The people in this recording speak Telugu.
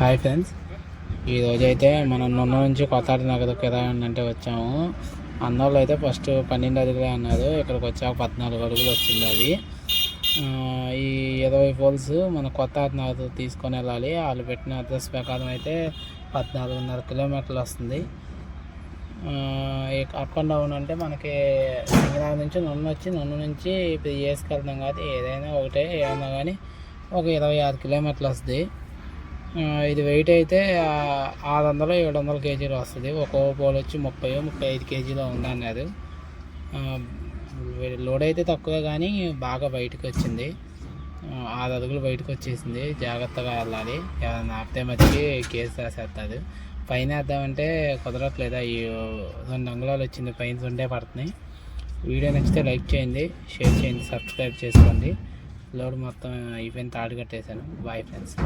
హాయ్ ఫ్రెండ్స్ ఈరోజు అయితే మనం నున్న నుంచి కొత్త నగదు ఎలా అంటే వచ్చాము. అన్నోళ్ళు అయితే ఫస్ట్ పన్నెండు అడుగులే అన్నారు. ఇక్కడికి వచ్చాక పద్నాలుగు అడుగులు వచ్చింది అది. ఈ ఇరవై పోల్స్ మన కొత్త నగదు తీసుకొని వెళ్ళాలి. వాళ్ళు పెట్టిన అడ్రస్ ప్రకారం అయితే పద్నాలుగున్నర కిలోమీటర్లు వస్తుంది. అప్ అండ్ డౌన్ అంటే మనకి సింగరాల నుంచి నున్న వచ్చి నున్న నుంచి ఇప్పుడు వేసుకెళ్తాం కాబట్టి ఏదైనా ఒకటే ఏమన్నా కానీ ఒక ఇరవై ఆరు కిలోమీటర్లు వస్తుంది. ఇది వెయిట్ అయితే ఆరు వందలు ఏడు వందల కేజీలు వస్తుంది. ఒక్కో పోల్ వచ్చి ముప్పై ముప్పై ఐదు కేజీలో ఉందన్నారు లోడ్ అయితే తక్కువే కానీ బాగా బయటకు వచ్చింది. ఆరు అడుగులు బయటకు వచ్చేసింది. జాగ్రత్తగా వెళ్ళాలి. ఏదైనా ఆపితే మధ్యకి కేసు రాసేస్తుంది పైన వేద్దామంటే కుదరట్లేదు? ఈ రెండు అంగుళాలు వచ్చింది. పైన రెండే పడుతున్నాయి. వీడియో నచ్చితే లైక్ చేయండి షేర్ చేయండి సబ్స్క్రైబ్ చేసుకోండి. లోడ్ మొత్తం అయిపోయిన తాడు కట్టేశాను. Bye friends